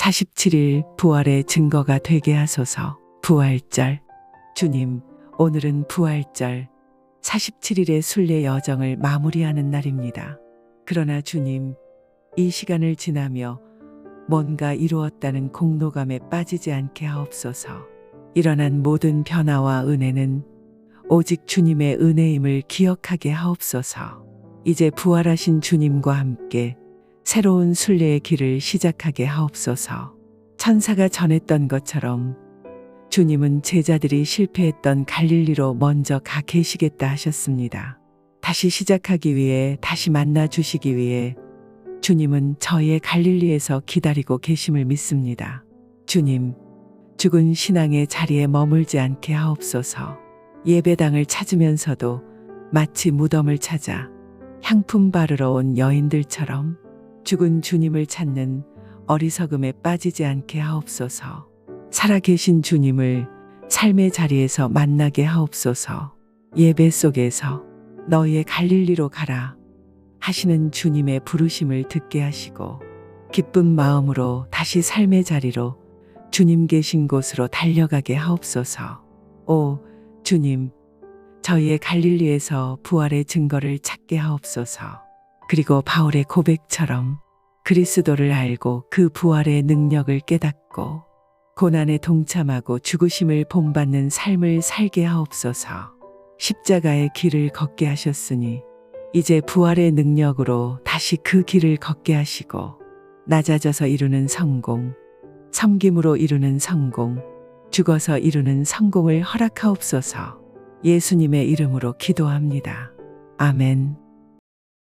47일 부활의 증거가 되게 하소서. 부활절. 주님, 오늘은 부활절. 47일의 순례 여정을 마무리하는 날입니다. 그러나 주님, 이 시간을 지나며 뭔가 이루었다는 공로감에 빠지지 않게 하옵소서. 일어난 모든 변화와 은혜는 오직 주님의 은혜임을 기억하게 하옵소서. 이제 부활하신 주님과 함께 새로운 순례의 길을 시작하게 하옵소서. 천사가 전했던 것처럼 주님은 제자들이 실패했던 갈릴리로 먼저 가 계시겠다 하셨습니다. 다시 시작하기 위해 다시 만나 주시기 위해 주님은 저희의 갈릴리에서 기다리고 계심을 믿습니다. 주님, 죽은 신앙의 자리에 머물지 않게 하옵소서. 예배당을 찾으면서도 마치 무덤을 찾아 향품 바르러 온 여인들처럼 죽은 주님을 찾는 어리석음에 빠지지 않게 하옵소서. 살아계신 주님을 삶의 자리에서 만나게 하옵소서. 예배 속에서 너희의 갈릴리로 가라 하시는 주님의 부르심을 듣게 하시고 기쁜 마음으로 다시 삶의 자리로 주님 계신 곳으로 달려가게 하옵소서. 오 주님, 저희의 갈릴리에서 부활의 증거를 찾게 하옵소서. 그리고 바울의 고백처럼 그리스도를 알고 그 부활의 능력을 깨닫고 고난에 동참하고 죽으심을 본받는 삶을 살게 하옵소서. 십자가의 길을 걷게 하셨으니 이제 부활의 능력으로 다시 그 길을 걷게 하시고 낮아져서 이루는 성공, 섬김으로 이루는 성공, 죽어서 이루는 성공을 허락하옵소서. 예수님의 이름으로 기도합니다. 아멘.